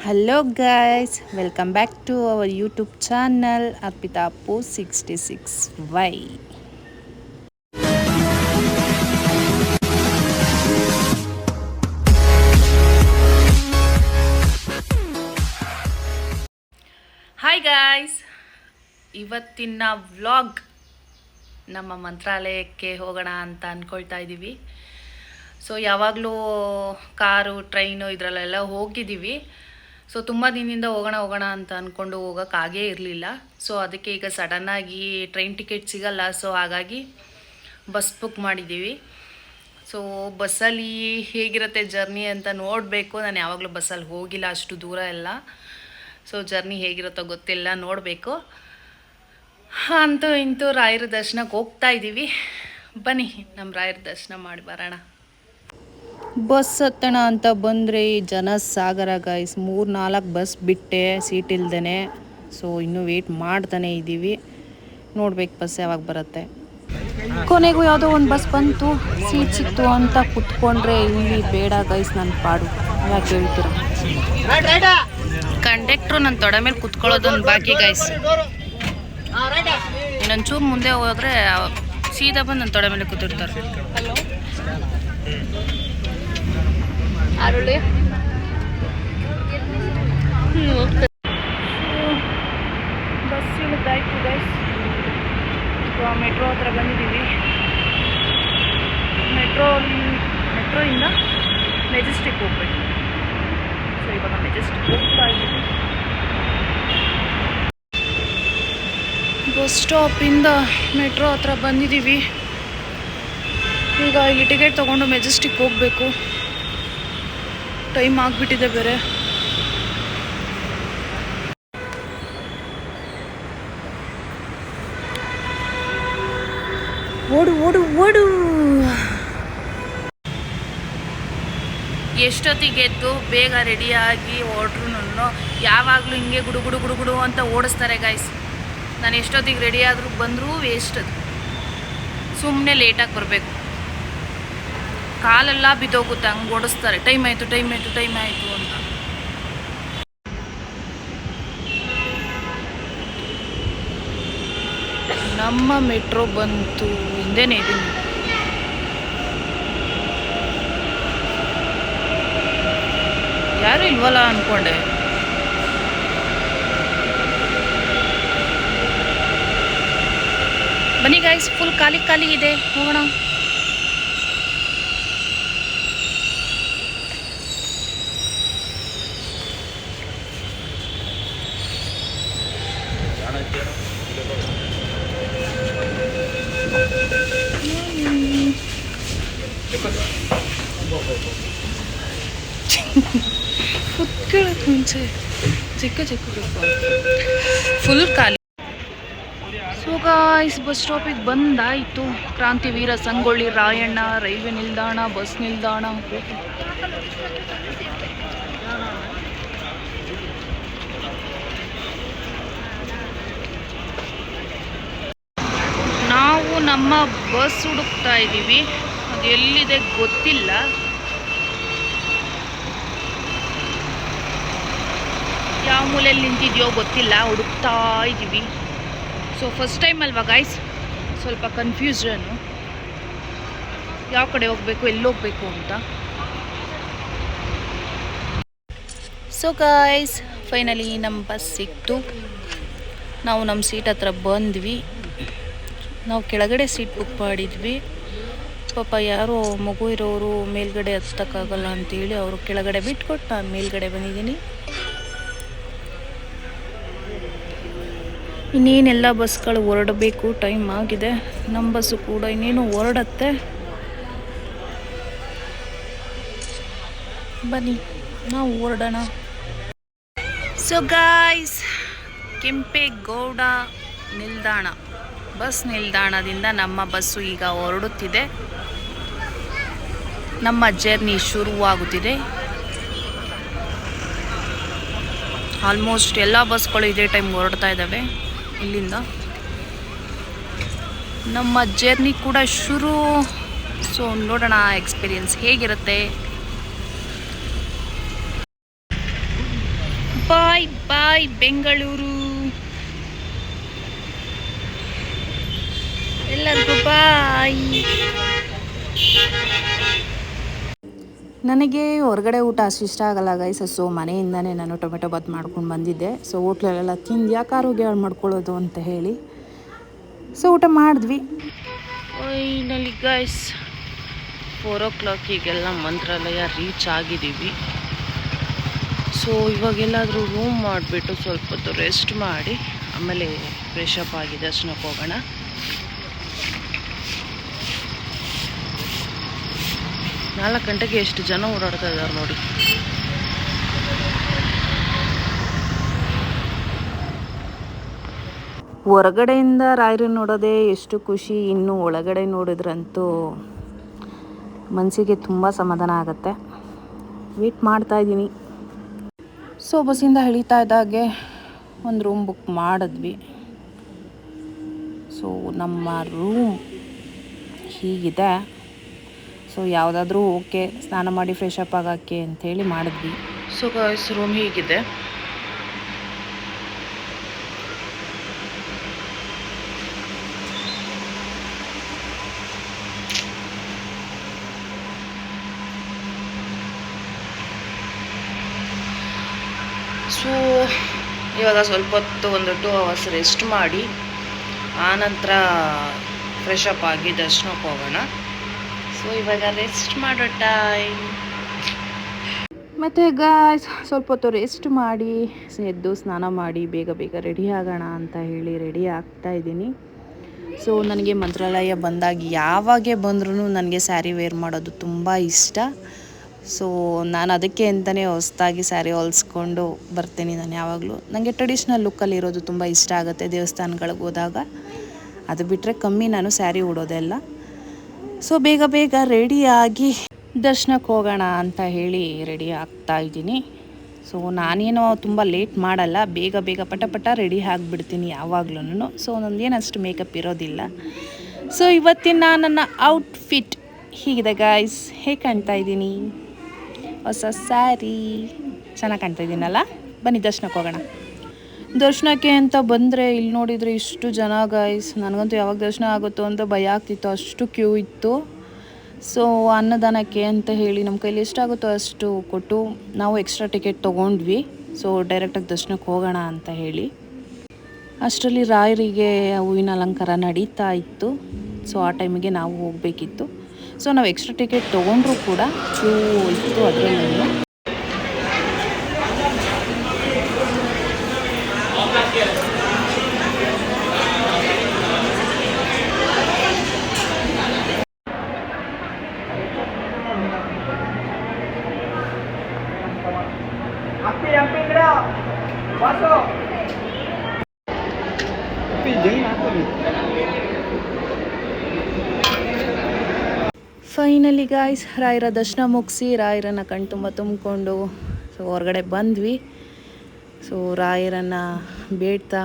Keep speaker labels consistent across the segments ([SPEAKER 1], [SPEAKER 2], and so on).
[SPEAKER 1] Hello guys welcome back to our YouTube channel Arpita ಪೋ sixty six Y hi guys ಇವತ್ತಿನ vlog ನಮ್ಮ ಮಂತ್ರಾಲಯಕ್ಕೆ ಹೋಗೋಣ ಅಂತ ಅಂದ್ಕೊಳ್ತಾ ಇದ್ದೀವಿ ಸೊ ಯಾವಾಗಲೂ ಕಾರು ಟ್ರೈನು ಇದರಲ್ಲೆಲ್ಲ ಹೋಗಿದ್ದೀವಿ. ಸೊ ತುಂಬ ದಿನದಿಂದ ಹೋಗೋಣ ಹೋಗೋಣ ಅಂತ ಅಂದ್ಕೊಂಡು ಹೋಗೋಕ್ಕಾಗೇ ಇರಲಿಲ್ಲ. ಸೊ ಅದಕ್ಕೆ ಈಗ ಸಡನ್ನಾಗಿ ಟ್ರೈನ್ ಟಿಕೆಟ್ ಸಿಗಲ್ಲ. ಸೊ ಹಾಗಾಗಿ ಬಸ್ ಬುಕ್ ಮಾಡಿದ್ದೀವಿ. ಸೊ ಬಸ್ಸಲ್ಲಿ ಹೇಗಿರುತ್ತೆ ಜರ್ನಿ ಅಂತ ನೋಡಬೇಕು. ನಾನು ಯಾವಾಗಲೂ ಬಸ್ಸಲ್ಲಿ ಹೋಗಿಲ್ಲ, ಅಷ್ಟು ದೂರ ಎಲ್ಲ. ಸೊ ಜರ್ನಿ ಹೇಗಿರುತ್ತೋ ಗೊತ್ತಿಲ್ಲ, ನೋಡಬೇಕು. ಅಂತೂ ಇಂತೂ ರಾಯರ ದರ್ಶನಕ್ಕೆ ಹೋಗ್ತಾ ಇದ್ದೀವಿ ಬನ್ನಿ ನಮ್ಮ ರಾಯರ ದರ್ಶನ ಮಾಡಿ ಬರೋಣ. ಬಸ್ ಹತ್ತೋಣ ಅಂತ ಬಂದರೆ ಜನ ಸಾಗರ ಗೈಸ್ ಮೂರು ನಾಲ್ಕು ಬಸ್ ಬಿಟ್ಟೆ ಸೀಟ್ ಇಲ್ದೇ ಸೊ ಇನ್ನೂ ವೇಟ್ ಮಾಡ್ತಾನೆ ಇದ್ದೀವಿ ನೋಡ್ಬೇಕು ಬಸ್ ಯಾವಾಗ ಬರುತ್ತೆ. ಕೊನೆಗೂ ಯಾವುದೋ ಒಂದು ಬಸ್ ಬಂತು ಸೀಟ್ ಸಿಕ್ತು ಅಂತ ಕುತ್ಕೊಂಡ್ರೆ ಇಲ್ಲಿ ಬೇಡ ಗೈಸ್ ನನ್ನ ಪಾಡು. ಯಾಕೆ ಹೇಳ್ತೀರ? ಕಂಡಕ್ಟ್ರು ನನ್ನ ತೊಡೆ ಮೇಲೆ ಕುತ್ಕೊಳ್ಳೋದೊಂದು ಬಾಕಿ ಗೈಸ್ ಇನ್ನೊಂಚೂರು ಮುಂದೆ ಹೋದ್ರೆ ಸೀದಾ ಬಂದು ನನ್ನ ತೊಡೆ ಮೇಲೆ ಕೂತಿರ್ತಾರೆ. ಅರುಳಿ ಬಸ್ ಇಳಿದಾಯ್ತು ಗೈಸ್ ಈಗ ಮೆಟ್ರೋ ಹತ್ರ ಬಂದಿದ್ದೀವಿ. ಮೆಟ್ರೋ ಮೆಟ್ರೋಯಿಂದ ಮೆಜೆಸ್ಟಿಕ್ ಹೋಗ್ಬೇಕು. ಸೊ ಇವಾಗ ಮೆಜೆಸ್ಟಿಕ್ ಹೋಗ್ತಾ ಇದ್ದೀವಿ. ಬಸ್ ಸ್ಟಾಪಿಂದ ಮೆಟ್ರೋ ಹತ್ರ ಬಂದಿದ್ದೀವಿ. ಈಗ ಇಲ್ಲಿ ಟಿಕೆಟ್ ತೊಗೊಂಡು ಮೆಜೆಸ್ಟಿಕ್ ಹೋಗಬೇಕು. ಟೈಮ್ ಆಗಿಬಿಟ್ಟಿದೆ ಬೇರೆ. ಓಡು ಓಡು ಓಡು. ಎಷ್ಟೊತ್ತಿಗೆ ಎದ್ದು ಬೇಗ ರೆಡಿಯಾಗಿ ಹೊರಟ್ರು ಯಾವಾಗಲೂ ಹಿಂಗೆ ಗುಡು ಗುಡು ಗುಡು ಗುಡು ಅಂತ ಓಡಿಸ್ತಾರೆ ಗಾಯ್ಸ್ ನಾನು ಎಷ್ಟೊತ್ತಿಗೆ ರೆಡಿ ಬಂದರೂ ವೇಸ್ಟ್ ಅದು. ಸುಮ್ಮನೆ ಲೇಟಾಗಿ ಬರಬೇಕು. ಕಾಲೆಲ್ಲ ಬಿದ್ದೋಗುತ್ತೆ, ಹಂಗೆ ಓಡಿಸ್ತಾರೆ. ಟೈಮ್ ಆಯಿತು ಟೈಮ್ ಆಯಿತು ಟೈಮ್ ಆಯಿತು ಅಂತ. ನಮ್ಮ ಮೆಟ್ರೋ ಬಂತು, ಹಿಂದೆನೇ ಇದ್ದೀನಿ ಯಾರು ಇಲ್ವಲ್ಲ ಅನ್ಕೊಂಡೆ. ಬನ್ನಿ ಗಾಯ್ಸ್ ಫುಲ್ ಖಾಲಿ ಖಾಲಿ ಇದೆ ಹೋಗೋಣ ಮುಂಚೆ ಚಿಕ್ಕ ಚಿಕ್ಕ ಫುಲ್ ಖಾಲಿ ಸೊ ಗಾಯ್ಸ್ ಬಸ್ ಸ್ಟಾಪಿಗೆ ಬಂದಾಯಿತು. ಕ್ರಾಂತಿವೀರ ಸಂಗೊಳ್ಳಿ, ರಾಯಣ್ಣ, ರೈಲ್ವೆ ನಿಲ್ದಾಣ ಬಸ್ ನಿಲ್ದಾಣ. ನಾವು ನಮ್ಮ ಬಸ್ ಹುಡುಕ್ತಾ ಇದ್ದೀವಿ. ಎಲ್ಲಿದೆ ಗೊತ್ತಿಲ್ಲ. ಯಾವ ಮೂಲೆಯಲ್ಲಿ ನಿಂತಿದೆಯೋ ಗೊತ್ತಿಲ್ಲ, ಹುಡುಕ್ತಾ ಇದ್ದೀವಿ. ಸೊ ಫಸ್ಟ್ ಟೈಮ್ ಅಲ್ವಾ ಗಾಯ್ಸ್ ಸ್ವಲ್ಪ ಕನ್ಫ್ಯೂಷನು ಯಾವ ಕಡೆ ಹೋಗಬೇಕು, ಎಲ್ಲಿ ಹೋಗಬೇಕು ಅಂತ. ಸೊ ಗಾಯ್ಸ್ ಫೈನಲಿ ನಮ್ಮ ಬಸ್ ಸಿಕ್ತು. ನಾವು ನಮ್ಮ ಸೀಟ್ ಹತ್ರ ಬಂದ್ವಿ. ನಾವು ಕೆಳಗಡೆ ಸೀಟ್ ಬುಕ್ ಮಾಡಿದ್ವಿ. ಪಾಪ ಯಾರೋ ಮಗು ಇರೋರು ಮೇಲ್ಗಡೆ ಹತ್ತಕ್ಕಾಗಲ್ಲ ಅಂತೇಳಿ ಅವರು ಕೆಳಗಡೆ ಬಿಟ್ಕೊಟ್ಟು ನಾನು ಮೇಲ್ಗಡೆ ಬಂದಿದ್ದೀನಿ. ಇನ್ನೇನೆಲ್ಲ ಬಸ್ಗಳು ಹೊರಡಬೇಕು, ಟೈಮ್ ಆಗಿದೆ. ನಮ್ಮ ಬಸ್ಸು ಕೂಡ ಇನ್ನೇನು ಹೊರಡತ್ತೆ. ಬನ್ನಿ, ನಾವು ಹೊರಡೋಣ. ಸೊ ಗಾಯ್ಸ್ ಕೆಂಪೇಗೌಡ ನಿಲ್ದಾಣ, ಬಸ್ ನಿಲ್ದಾಣದಿಂದ ನಮ್ಮ ಬಸ್ಸು ಈಗ ಹೊರಡುತ್ತಿದೆ. ನಮ್ಮ ಜರ್ನಿ ಶುರುವಾಗುತ್ತಿದೆ. ಆಲ್ಮೋಸ್ಟ್ ಎಲ್ಲ ಬಸ್ಗಳು ಇದೇ ಟೈಮ್ ಹೊರಡ್ತಾ ಇದ್ದಾವೆ ಇಲ್ಲಿಂದ. ನಮ್ಮ ಜರ್ನಿ ಕೂಡ ಶುರು. ಸೊ, ನೋಡೋಣ ಎಕ್ಸ್ಪೀರಿಯನ್ಸ್ ಹೇಗಿರುತ್ತೆ. ಬಾಯ್ ಬಾಯ್, ಬೆಂಗಳೂರು. ಎಲ್ಲರಿಗೂ ಬಾಯ್. ನನಗೆ ಹೊರಗಡೆ ಊಟ ಅಷ್ಟು ಇಷ್ಟ ಆಗಲ್ಲ ಗೈಸ್ ಸೊ ಮನೆಯಿಂದನೇ ನಾನು ಟೊಮೆಟೊ ಬಾತ್ ಮಾಡ್ಕೊಂಡು ಬಂದಿದ್ದೆ. ಸೊ ಹೋಟ್ಲಲ್ಲೆಲ್ಲ ತಿಂದು ಯಾಕೆ ಆರೋಗ್ಯ ಹಾಳು ಮಾಡ್ಕೊಳ್ಳೋದು ಅಂತ ಹೇಳಿ. ಸೊ ಊಟ ಮಾಡಿದ್ವಿ. ಫೈನಲಿ ಗೈಸ್ ಫೋರ್ ಓ ಕ್ಲಾಕಿಗೆಲ್ಲ ಮಂತ್ರಾಲಯ ರೀಚ್ ಆಗಿದ್ದೀವಿ. ಸೊ ಇವಾಗೆಲ್ಲಾದರೂ ರೂಮ್ ಮಾಡಿಬಿಟ್ಟು ಸ್ವಲ್ಪ ಹೊತ್ತು ರೆಸ್ಟ್ ಮಾಡಿ, ಆಮೇಲೆ ಫ್ರೆಶ್ ಅಪ್ ಆಗಿ ದರ್ಶನಕ್ಕೆ ಹೋಗೋಣ. ನಾಲ್ಕು ಗಂಟೆಗೆ ಎಷ್ಟು ಜನ ಓಡಾಡ್ತಾ ಇದ್ದಾರೆ ನೋಡಿ. ಹೊರಗಡೆಯಿಂದ ರಾಯರು ನೋಡೋದೇ ಎಷ್ಟು ಖುಷಿ ಇನ್ನು ಒಳಗಡೆ ನೋಡಿದ್ರಂತೂ ಮನಸ್ಸಿಗೆ ತುಂಬ ಸಮಾಧಾನ ಆಗುತ್ತೆ. ವೇಟ್ ಮಾಡ್ತಾ ಇದ್ದೀನಿ. ಸೊ ಬಸ್ಸಿಂದ ಇಳಿತಾ ಇದ್ದಾಗೆ ಒಂದು ರೂಮ್ ಬುಕ್ ಮಾಡಿದ್ವಿ. ಸೊ ನಮ್ಮ ರೂಮ್ ಹೀಗಿದೆ. ಸೊ ಯಾವುದಾದ್ರೂ ಓಕೆ, ಸ್ನಾನ ಮಾಡಿ ಫ್ರೆಶ್ ಅಪ್ ಆಗೋಕ್ಕೆ ಅಂಥೇಳಿ ಮಾಡಿದ್ವಿ. ಸೊ ಗಾಯ್ಸ್ ರೂಮ್ ಹೀಗಿದೆ. ಸೊ ಇವಾಗ ಸ್ವಲ್ಪ ಹೊತ್ತು ಒಂದು ಟೂ ಅವರ್ಸ್ ರೆಸ್ಟ್ ಮಾಡಿ, ಆನಂತರ ಫ್ರೆಶ್ ಅಪ್ ಆಗಿ ದರ್ಶನಕ್ಕೆ ಹೋಗೋಣ. ಸೊ ಇವಾಗ ರೆಸ್ಟ್ ಮಾಡೋ ಟೈಮ್ ಮತ್ತೆ ಗಾಯ್ಸ್ ಸ್ವಲ್ಪ ಹೊತ್ತು ರೆಸ್ಟ್ ಮಾಡಿ, ಎದ್ದು ಸ್ನಾನ ಮಾಡಿ, ಬೇಗ ಬೇಗ ರೆಡಿ ಆಗೋಣ ಅಂತ ಹೇಳಿ ರೆಡಿ ಆಗ್ತಾ ಇದ್ದೀನಿ. ಸೊ ನನಗೆ ಮಂತ್ರಾಲಯ ಬಂದಾಗ ಯಾವಾಗೆ ಬಂದ್ರೂ ನನಗೆ ಸ್ಯಾರಿ ವೇರ್ ಮಾಡೋದು ತುಂಬ ಇಷ್ಟ. ಸೊ ನಾನು ಅದಕ್ಕೆ ಅಂತಲೇ ಹೊಸ್ದಾಗಿ ಸ್ಯಾರಿ ಹೊಲಿಸ್ಕೊಂಡು ಬರ್ತೀನಿ ನಾನು ಯಾವಾಗಲೂ. ನನಗೆ ಟ್ರೆಡಿಷ್ನಲ್ ಲುಕ್ಕಲ್ಲಿ ಇರೋದು ತುಂಬ ಇಷ್ಟ ಆಗುತ್ತೆ ದೇವಸ್ಥಾನಗಳಿಗೆ ಹೋದಾಗ. ಅದು ಬಿಟ್ಟರೆ ಕಮ್ಮಿ ನಾನು ಸ್ಯಾರಿ ಉಡೋದೆಲ್ಲ ಸೊ ಬೇಗ ಬೇಗ ರೆಡಿಯಾಗಿ ದರ್ಶನಕ್ಕೆ ಹೋಗೋಣ ಅಂತ ಹೇಳಿ ರೆಡಿ ಆಗ್ತಾ ಇದ್ದೀನಿ. ಸೊ ನಾನೇನೋ ತುಂಬ ಲೇಟ್ ಮಾಡಲ್ಲ, ಬೇಗ ಬೇಗ ಪಟ ಪಟ ರೆಡಿ ಆಗಿಬಿಡ್ತೀನಿ ಯಾವಾಗ್ಲೂ ಸೊ ನಂದೇನು ಅಷ್ಟು ಮೇಕಪ್ ಇರೋದಿಲ್ಲ. ಸೊ ಇವತ್ತಿನ ನನ್ನ ಔಟ್ಫಿಟ್ ಹೀಗಿದೆ ಗಾಯ್ಸ್ ಹೇಗೆ ಕಾಣ್ತಾ ಇದ್ದೀನಿ? ಹೊಸ ಸ್ಯಾರಿ. ಚೆನ್ನಾಗಿ ಕಾಣ್ತಾ ಇದ್ದೀನಲ್ಲ? ಬನ್ನಿ ದರ್ಶನಕ್ಕೆ ಹೋಗೋಣ. ದರ್ಶನಕ್ಕೆ ಅಂತ ಬಂದರೆ ಇಲ್ಲಿ ನೋಡಿದರೆ ಇಷ್ಟು ಜನ ಗಾಯ್ಸ್ ನನಗಂತೂ ಯಾವಾಗ ದರ್ಶನ ಆಗುತ್ತೋ ಅಂತ ಭಯ ಆಗ್ತಿತ್ತು. ಅಷ್ಟು ಕ್ಯೂ ಇತ್ತು. ಸೊ ಅನ್ನದಾನಕ್ಕೆ ಅಂತ ಹೇಳಿ ನಮ್ಮ ಕೈಲಿ ಎಷ್ಟಾಗುತ್ತೋ ಅಷ್ಟು ಕೊಟ್ಟು ನಾವು ಎಕ್ಸ್ಟ್ರಾ ಟಿಕೆಟ್ ತೊಗೊಂಡ್ವಿ. ಸೊ ಡೈರೆಕ್ಟಾಗಿ ದರ್ಶನಕ್ಕೆ ಹೋಗೋಣ ಅಂತ ಹೇಳಿ. ಅಷ್ಟರಲ್ಲಿ ರಾಯರಿಗೆ ಹೂವಿನ ಅಲಂಕಾರ ನಡೀತಾ ಇತ್ತು. ಸೊ ಆ ಟೈಮಿಗೆ ನಾವು ಹೋಗಬೇಕಿತ್ತು. ಸೊ ನಾವು ಎಕ್ಸ್ಟ್ರಾ ಟಿಕೆಟ್ ತೊಗೊಂಡ್ರೂ ಕೂಡ ಕ್ಯೂ ಇತ್ತು ಅದರಲ್ಲಿ. ಫೈನಲಿ ಗಾಯ್ಸ್ ರಾಯರ ದರ್ಶನ ಮುಗಿಸಿ ರಾಯರನ್ನು ಕಣ್ತುಂಬ ತುಂಬಿಕೊಂಡು ಸೊ ಹೊರಗಡೆ ಬಂದ್ವಿ ಸೊ ರಾಯರನ್ನು ಬೇಡ್ತಾ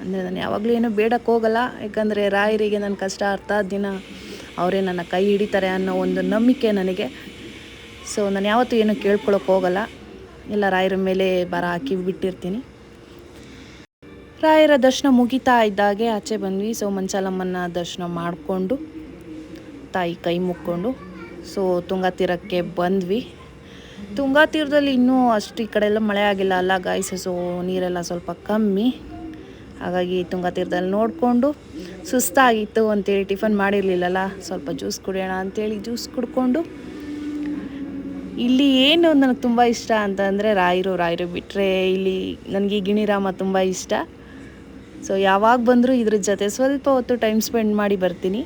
[SPEAKER 1] ಅಂದರೆ ನಾನು ಯಾವಾಗಲೂ ಏನೂ ಬೇಡಕ್ಕೆ ಹೋಗಲ್ಲ ಯಾಕಂದರೆ ರಾಯರಿಗೆ ನನ್ನ ಕಷ್ಟ ಅರ್ಥ ದಿನ ಅವರೇ ನನ್ನ ಕೈ ಹಿಡಿತಾರೆ ಅನ್ನೋ ಒಂದು ನಂಬಿಕೆ ನನಗೆ ಸೊ ನಾನು ಯಾವತ್ತೂ ಏನು ಕೇಳ್ಕೊಳಕ್ಕೆ ಹೋಗಲ್ಲ ಎಲ್ಲ ರಾಯರ ಮೇಲೆ ಬರ ಹಾಕಿ ಬಿಟ್ಟಿರ್ತೀನಿ. ರಾಯರ ದರ್ಶನ ಮುಗಿತಾ ಇದ್ದಾಗೆ ಆಚೆ ಬಂದ್ವಿ. ಸೊ, ಮಂಚಾಲಮ್ಮನ ದರ್ಶನ ಮಾಡಿಕೊಂಡು, ತಾಯಿ ಕೈ ಮುಕ್ಕೊಂಡು, ಸೊ ತುಂಗಾ ತೀರಕ್ಕೆ ಬಂದ್ವಿ. ತುಂಗಾ ತೀರದಲ್ಲಿ ಇನ್ನೂ ಅಷ್ಟು ಈ ಕಡೆ ಎಲ್ಲ ಮಳೆ ಆಗಿಲ್ಲ ಅಲ್ಲ ಗಾಯ್ಸ್ ಸೊ ನೀರೆಲ್ಲ ಸ್ವಲ್ಪ ಕಮ್ಮಿ. ಹಾಗಾಗಿ ತುಂಗಾ ತೀರದಲ್ಲಿ ನೋಡಿಕೊಂಡು, ಸುಸ್ತಾಗಿತ್ತು ಅಂತೇಳಿ ಟಿಫನ್ ಮಾಡಿರಲಿಲ್ಲಲ್ಲ, ಸ್ವಲ್ಪ ಜ್ಯೂಸ್ ಕುಡಿಯೋಣ ಅಂತೇಳಿ ಜ್ಯೂಸ್ ಕುಡ್ಕೊಂಡು ಇಲ್ಲಿ ಏನು ನನಗೆ ತುಂಬ ಇಷ್ಟ ಅಂತಂದರೆ ರಾಯರು ರಾಯರು ಬಿಟ್ಟರೆ ಇಲ್ಲಿ ನನಗೆ ಗಿಣಿರಾಮ ತುಂಬ ಇಷ್ಟ. ಸೊ ಯಾವಾಗ ಬಂದರೂ ಇದ್ರ ಜೊತೆ ಸ್ವಲ್ಪ ಹೊತ್ತು ಟೈಮ್ ಸ್ಪೆಂಡ್ ಮಾಡಿ ಬರ್ತೀನಿ.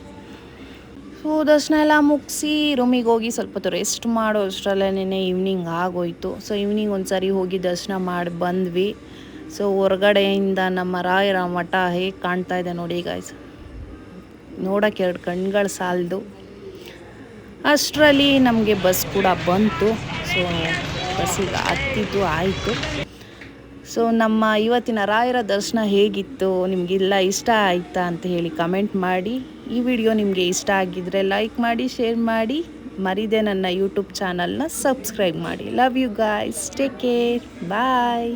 [SPEAKER 1] ಸೊ ದರ್ಶನ ಎಲ್ಲ ಮುಗಿಸಿ ರೂಮಿಗೆ ಹೋಗಿ ಸ್ವಲ್ಪ ಹೊತ್ತು ರೆಸ್ಟ್ ಮಾಡೋ ಅಷ್ಟರಲ್ಲೇ ಈವ್ನಿಂಗ್ ಆಗೋಯ್ತು. ಸೊ ಈವ್ನಿಂಗ್ ಒಂದು ಸಾರಿ ಹೋಗಿ ದರ್ಶನ ಮಾಡಿ ಬಂದ್ವಿ. ಸೊ ಹೊರಗಡೆಯಿಂದ ನಮ್ಮ ರಾಯರ ಮಠ ಹೇಗೆ ಕಾಣ್ತಾ ಇದೆ ನೋಡಿ ಗಾಯ್ಸ್ ನೋಡೋಕ್ಕೆ ಎರಡು ಕಣ್ಗಳು ಸಾಲದು. ಅಷ್ಟರಲ್ಲಿ ನಮಗೆ ಬಸ್ ಕೂಡ ಬಂತು. ಸೊ ಬಸ್ಸಿಗೆ ಹತ್ತಿದ್ದು ಆಯಿತು. ಸೊ ನಮ್ಮ ಇವತ್ತಿನ ರಾಯರ ದರ್ಶನ ಹೇಗಿತ್ತು? ನಿಮಗೆಲ್ಲ ಇಷ್ಟ ಆಯಿತಾ ಅಂತ ಹೇಳಿ ಕಮೆಂಟ್ ಮಾಡಿ. ಈ ವಿಡಿಯೋ ನಿಮಗೆ ಇಷ್ಟ ಆಗಿದ್ದರೆ ಲೈಕ್ ಮಾಡಿ ಶೇರ್ ಮಾಡಿ. ಮರಿದೆ ನನ್ನ ಯೂಟ್ಯೂಬ್ ಚಾನಲ್ನ ಸಬ್ಸ್ಕ್ರೈಬ್ ಮಾಡಿ. Love you guys take care bye